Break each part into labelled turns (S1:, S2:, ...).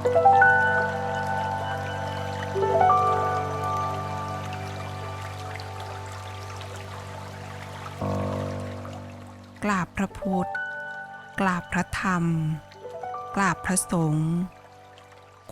S1: กราบพระพุทธ กราบพระธรรม กราบพระสงฆ์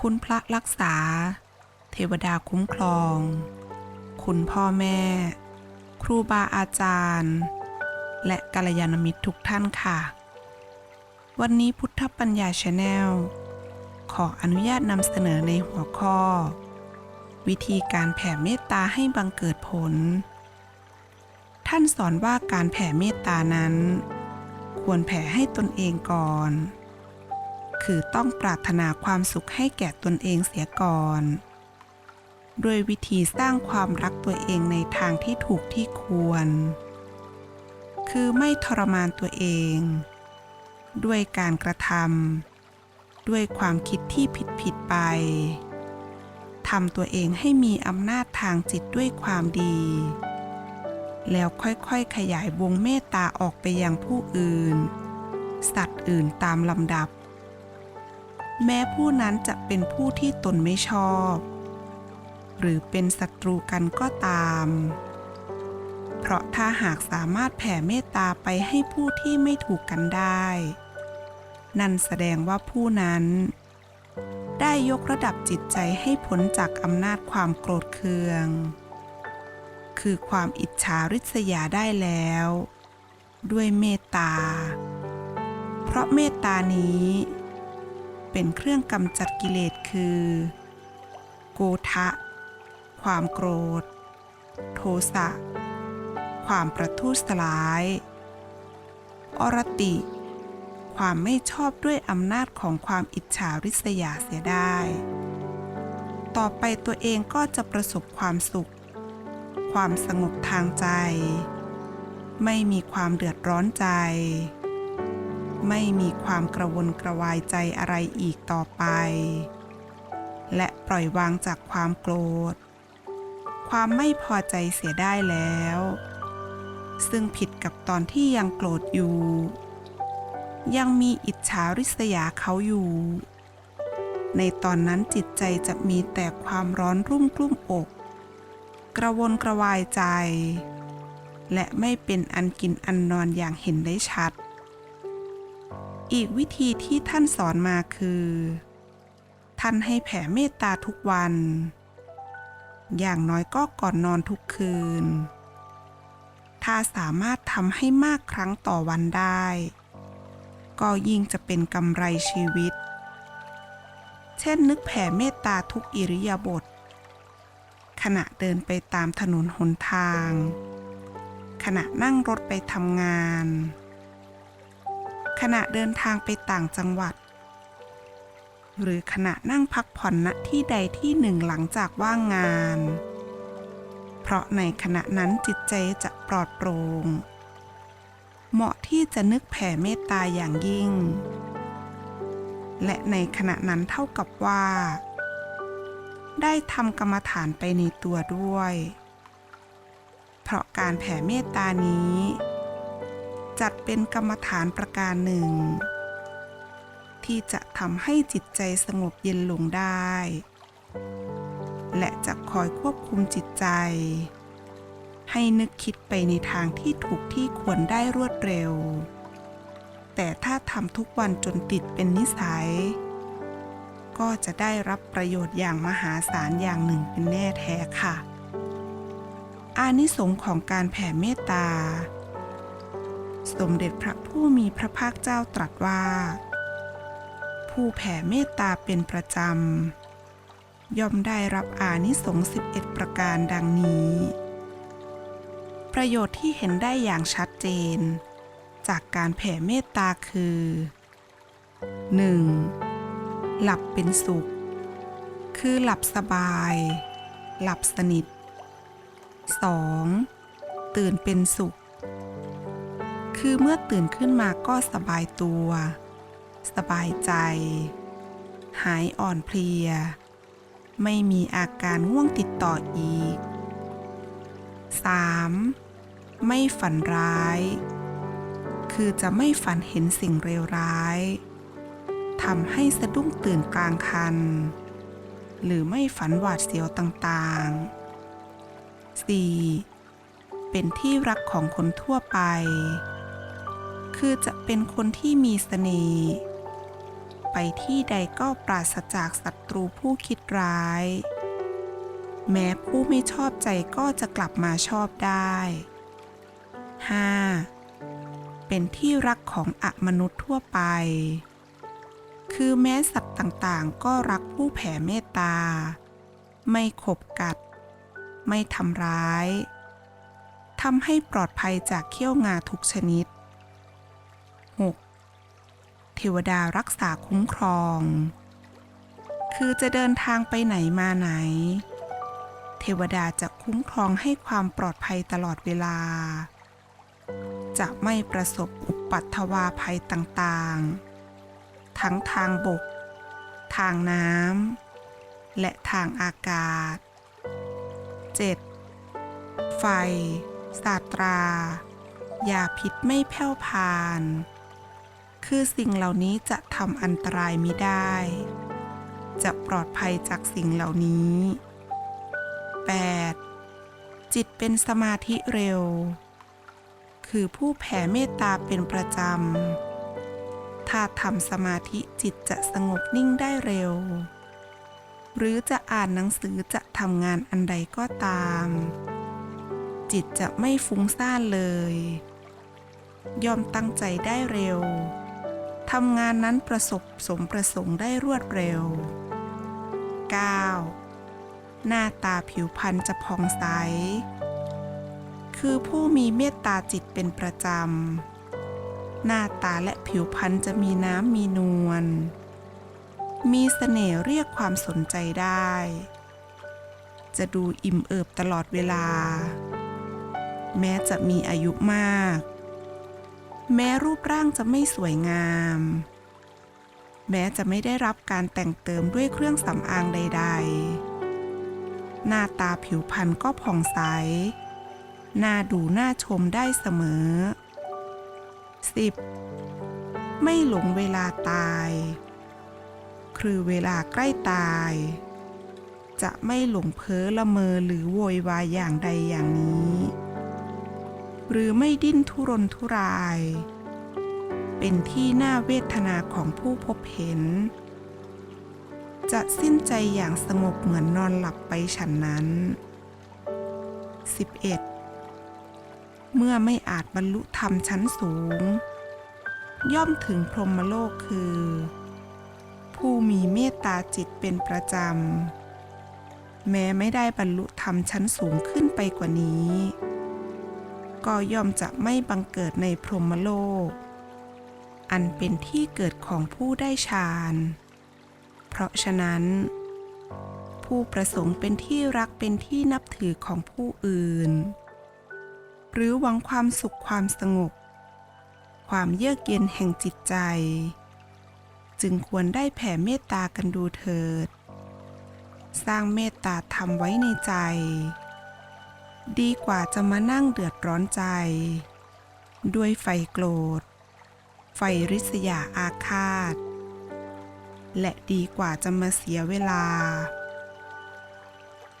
S1: คุณพระรักษา เทวดาคุ้มครอง คุณพ่อแม่ ครูบาอาจารย์ และกัลยาณมิตรทุกท่านค่ะ วันนี้พุทธปัญญาชาแนล ขออนุญาตนำเสนอในหัวข้อ วิธีการแผ่เมตตาให้บังเกิดผล ท่านสอนว่าการแผ่เมตตานั้น ควรแผ่ให้ตนเองก่อน คือต้องปรารถนาความสุขให้แก่ตนเองเสียก่อนด้วยวิธีสร้างความรักตัวเองในทางที่ถูกที่ควร คือไม่ทรมานตัวเอง ด้วยการกระทำ ด้วยความคิดที่ผิดผิดไปทำตัวเองให้มีอำนาจทางจิตด้วยความดี แล้วค่อยๆขยายวงเมตตาออกไปยังผู้อื่น สัตว์อื่นตามลำดับ แม้ผู้นั้นจะเป็นผู้ที่ตนไม่ชอบ หรือเป็นศัตรูกันก็ตาม เพราะถ้าหากสามารถแผ่เมตตาไปให้ผู้ที่ไม่ถูกกันได้ นั่นแสดงว่าผู้นั้น ได้ยกระดับจิตใจให้พ้นจากอำนาจความโกรธเคือง คือความอิจฉาริษยาได้แล้ว ด้วยเมตตา เพราะเมตตานี้ เป็นเครื่องกำจัดกิเลสคือ โกทะ ความโกรธ โทสะ ความประทุษร้าย อรติ ความไม่ชอบด้วยอำนาจของความอิจฉาริษยาเสียได้ ต่อไปตัวเองก็จะประสบความสุข ความสงบทางใจ ไม่มีความเดือดร้อนใจ ไม่มีความกระวนกระวายใจอะไรอีกต่อไป และปล่อยวางจากความโกรธ ความไม่พอใจเสียได้แล้ว ซึ่งผิดกับตอนที่ยังโกรธอยู่ ยังมีอิจฉาริษยาเขาอยู่ ในตอนนั้นจิตใจจะมีแต่ความร้อนรุ่มกลุ่มอก กระวนกระวายใจ และไม่เป็นอันกินอันนอนอย่างเห็นได้ชัด อีกวิธีที่ท่านสอนมาคือ ท่านให้แผ่เมตตาทุกวัน อย่างน้อยก็ก่อนนอนทุกคืน ถ้าสามารถทำให้มากครั้งต่อวันได้ ก็ยิ่งจะเป็นกำไรชีวิต เช่นนึกแผ่เมตตาทุกอิริยาบถขณะเดินไปตามถนนหนทาง ขณะนั่งรถไปทำงาน ขณะเดินทางไปต่างจังหวัด หรือขณะนั่งพักผ่อนณที่ใดที่หนึ่งหลังจากว่างงาน เพราะในขณะนั้นจิตใจจะปลอดโปร่ง เหมาะที่จะนึกแผ่เมตตาอย่างยิ่ง และในขณะนั้นเท่ากับว่า ได้ทำกรรมฐานไปในตัวด้วย เพราะการแผ่เมตตานี้ จัดเป็นกรรมฐานประการหนึ่ง ที่จะทำให้จิตใจสงบเย็นลงได้ และจะคอยควบคุมจิตใจ ให้นึกคิดไปในทางที่ถูกที่ควรได้รวดเร็ว แต่ถ้าทำทุกวันจนติดเป็นนิสัย ก็จะได้รับประโยชน์อย่างมหาศาลอย่างหนึ่งเป็นแน่แท้ค่ะ อานิสงส์ของการแผ่เมตตา สมเด็จพระผู้มีพระภาคเจ้าตรัสว่า ผู้แผ่เมตตาเป็นประจำย่อมได้รับอานิสงส์11 ประการดังนี้ ประโยชน์ที่เห็นได้อย่างชัดเจน จากการแผ่เมตตาคือ 1. หลับเป็นสุข คือหลับสบาย หลับสนิท 2. ตื่นเป็นสุข คือเมื่อตื่นขึ้นมาก็สบายตัว สบายใจ หายอ่อนเพลีย ไม่มีอาการง่วงติดต่ออีก 3. ไม่ฝันร้าย คือจะไม่ฝันเห็นสิ่งเลวร้ายทำให้สะดุ้งตื่นกลางคัน หรือไม่ฝันหวาดเสียวต่างๆ 4. เป็นที่รักของคนทั่วไป คือจะเป็นคนที่มีเสน่ห์ ไปที่ใดก็ปราศจากศัตรูผู้คิดร้าย แม้ผู้ไม่ชอบใจก็จะกลับมาชอบได้ 5. เป็นที่รักของอมนุษย์ทั่วไป คือแม้สัตว์ต่างๆ ก็รักผู้แผ่เมตตา ไม่ขบกัด ไม่ทำร้าย ทำให้ปลอดภัยจากเขี้ยวงาทุกชนิด 6. เทวดารักษาคุ้มครอง คือจะเดินทางไปไหนมาไหน วดาจะคุ้มครองให้ความปลอดภัยตลอดเวลา จะไม่ประสบอุปัตถวาภัยต่างๆ ทั้งทางบก ทางน้ำ และทางอากาศ 7. ไฟสาตรา ยาพิษไม่แผ่วพาน คือสิ่งเหล่านี้จะทำอันตรายไมิได้ จะปลอดภัยจากสิ่งเหล่านี้ 8. จิตเป็นสมาธิเร็ว คือผู้แผ่เมตตาเป็นประจำ ถ้าทำสมาธิจิตจะสงบนิ่งได้เร็ว หรือจะอ่านหนังสือจะทำงานอันใดก็ตาม จิตจะไม่ฟุ้งซ่านเลย ย่อมตั้งใจได้เร็วทำงานนั้นประสบสมประสงค์ได้รวดเร็ว 9. หน้าตาผิวพรรณจะผ่องใส คือผู้มีเมตตาจิตเป็นประจำ หน้าตาและผิวพรรณจะมีน้ำมีนวล มีเสน่ห์เรียกความสนใจได้ จะดูอิ่มเอิบตลอดเวลา แม้จะมีอายุมาก แม้รูปร่างจะไม่สวยงามแม้จะไม่ได้รับการแต่งเติมด้วยเครื่องสำอางใด ๆ หน้าตาผิวพรรณก็ผ่องใส น่าดูน่าชมได้เสมอ 10. ไม่หลงเวลาตาย คือเวลาใกล้ตาย จะไม่หลงเพ้อละเมอหรือโวยวายอย่างใดอย่างนี้ หรือไม่ดิ้นทุรนทุราย เป็นที่น่าเวทนาของผู้พบเห็น จะสิ้นใจอย่างสงบเหมือนนอนหลับไปฉันนั้น 11. เมื่อไม่อาจบรรลุธรรมชั้นสูง ย่อมถึงพรหมโลกคือ ผู้มีเมตตาจิตเป็นประจำ แม้ไม่ได้บรรลุธรรมชั้นสูงขึ้นไปกว่านี้ ก็ย่อมจะไม่บังเกิดในพรหมโลก อันเป็นที่เกิดของผู้ได้ฌาน เพราะฉะนั้น ผู้ประสงค์เป็นที่รักเป็นที่นับถือของผู้อื่น หรือหวังความสุขความสงบ ความเยือกเย็นแห่งจิตใจ จึงควรได้แผ่เมตตากันดูเถิด สร้างเมตตาธรรมไว้ในใจ ดีกว่าจะมานั่งเดือดร้อนใจ ด้วยไฟโกรธ ไฟริษยาอาฆาต และดีกว่าจะมาเสียเวลา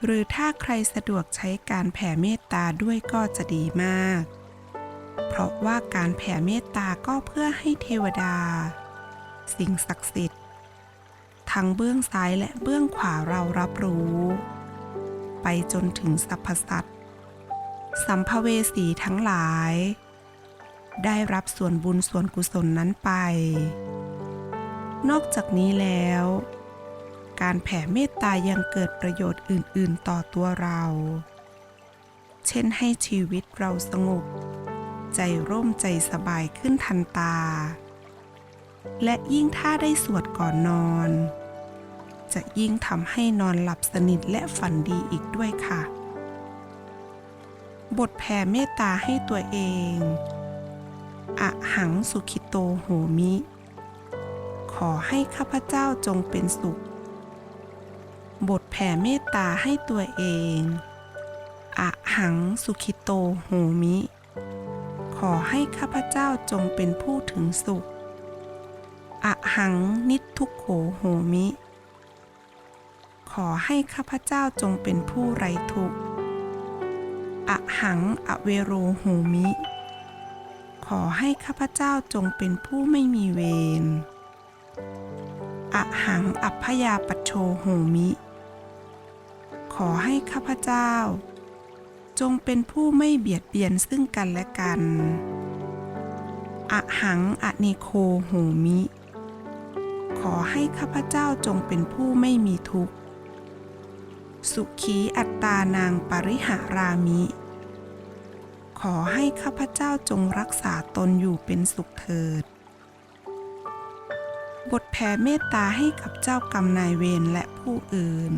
S1: หรือถ้าใครสะดวกใช้การแผ่เมตตาด้วยก็จะดีมาก เพราะว่าการแผ่เมตตาก็เพื่อให้เทวดา สิ่งศักดิ์สิทธิ์ทั้งเบื้องซ้ายและเบื้องขวาเรารับรู้ ไปจนถึงสรรพสัตว์สัมภเวสีทั้งหลาย ได้รับส่วนบุญส่วนกุศลนั้นไป นอกจากนี้แล้ว การแผ่เมตตายังเกิดประโยชน์อื่น ๆ ต่อตัวเรา เช่นให้ชีวิตเราสงบ ใจร่มใจสบายขึ้นทันตา และยิ่งถ้าได้สวดก่อนนอน จะยิ่งทำให้นอนหลับสนิทและฝันดีอีกด้วยค่ะ บทแผ่เมตตาให้ตัวเอง อะหังสุขิโตโหมิ ขอให้ข้าพเจ้าจงเป็นสุข บทแผ่เมตตาให้ตัวเอง อะหังสุขิโตโหมิ ขอให้ข้าพเจ้าจงเป็นผู้ถึงสุข อะหังนิทุกโขโหมิ ขอให้ข้าพเจ้าจงเป็นผู้ไร้ทุกข์ อะหังอเวโรโหมิขอให้ข้าพเจ้าจงเป็นผู้ไม่มีเวร อะหังอัพยาปชโชโหมิ ขอให้ข้าพเจ้า จงเป็นผู้ไม่เบียดเบียนซึ่งกันและกันอะหังอนิโคโหมิ ขอให้ข้าพเจ้าจงเป็นผู้ไม่มีทุกข์ สุขีอัตตานางปริหารามิ ขอให้ข้าพเจ้าจงรักษาตนอยู่เป็นสุขเถิด บทแผ่เมตตาให้กับเจ้ากรรมนายเวรและผู้อื่น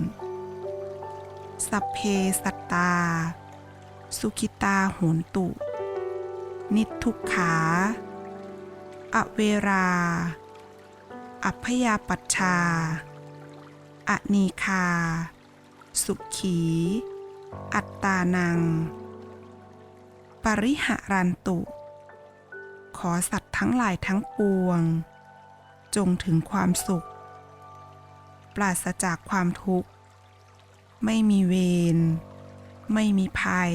S1: สัพเพสัตตา สุขิตาโหนตุ นิทุกขา อเวรา อัพพยาปัชชา อนีคา สุขี อัตตานัง ปริหารันตุ ขอสัตว์ทั้งหลายทั้งปวง จงถึงความสุข ปราศจากความทุกข์ ไม่มีเวร ไม่มีภัย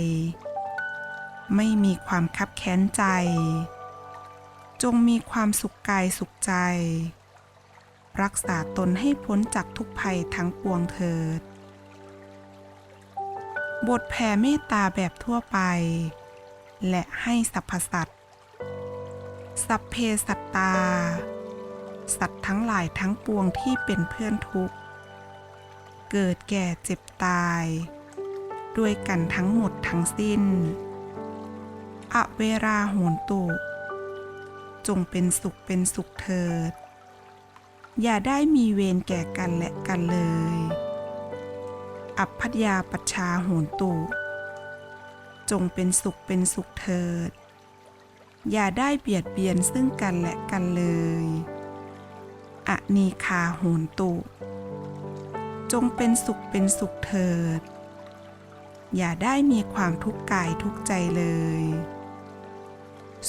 S1: ไม่มีความคับแค้นใจ จงมีความสุขกายสุขใจ รักษาตนให้พ้นจากทุกภัยทั้งปวงเถิด บทแผ่เมตตาแบบทั่วไป และให้สรรพสัตว์สัพเพสัตตา สัตว์ทั้งหลายทั้งปวงที่เป็นเพื่อนทุกข์ เกิดแก่เจ็บตาย ด้วยกันทั้งหมดทั้งสิ้น อเวราโหนตุ จงเป็นสุขเป็นสุขเถิด อย่าได้มีเวรแก่กันและกันเลย อัพพยาปัชชาโหนตุ จงเป็นสุขเป็นสุขเถิดอย่าได้เบียดเบียนซึ่งกันและกันเลย อนีคาโหนตุ จงเป็นสุขเป็นสุขเถิด อย่าได้มีความทุกข์กายทุกใจเลย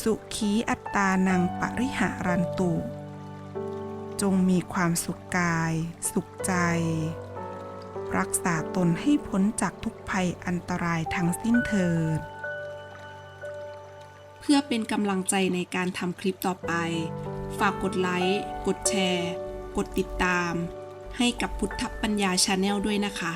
S1: สุขีอัตตานังปริหารันตุ จงมีความสุขกาย สุขใจ รักษาตนให้พ้นจากทุกภัยอันตรายทั้งสิ้นเถิด
S2: เพื่อเป็นกำลังใจในการทำคลิปต่อไป ฝากกดไลค์ กดแชร์ กดติดตาม ให้กับพุทธปัญญาชาแนลด้วยนะคะ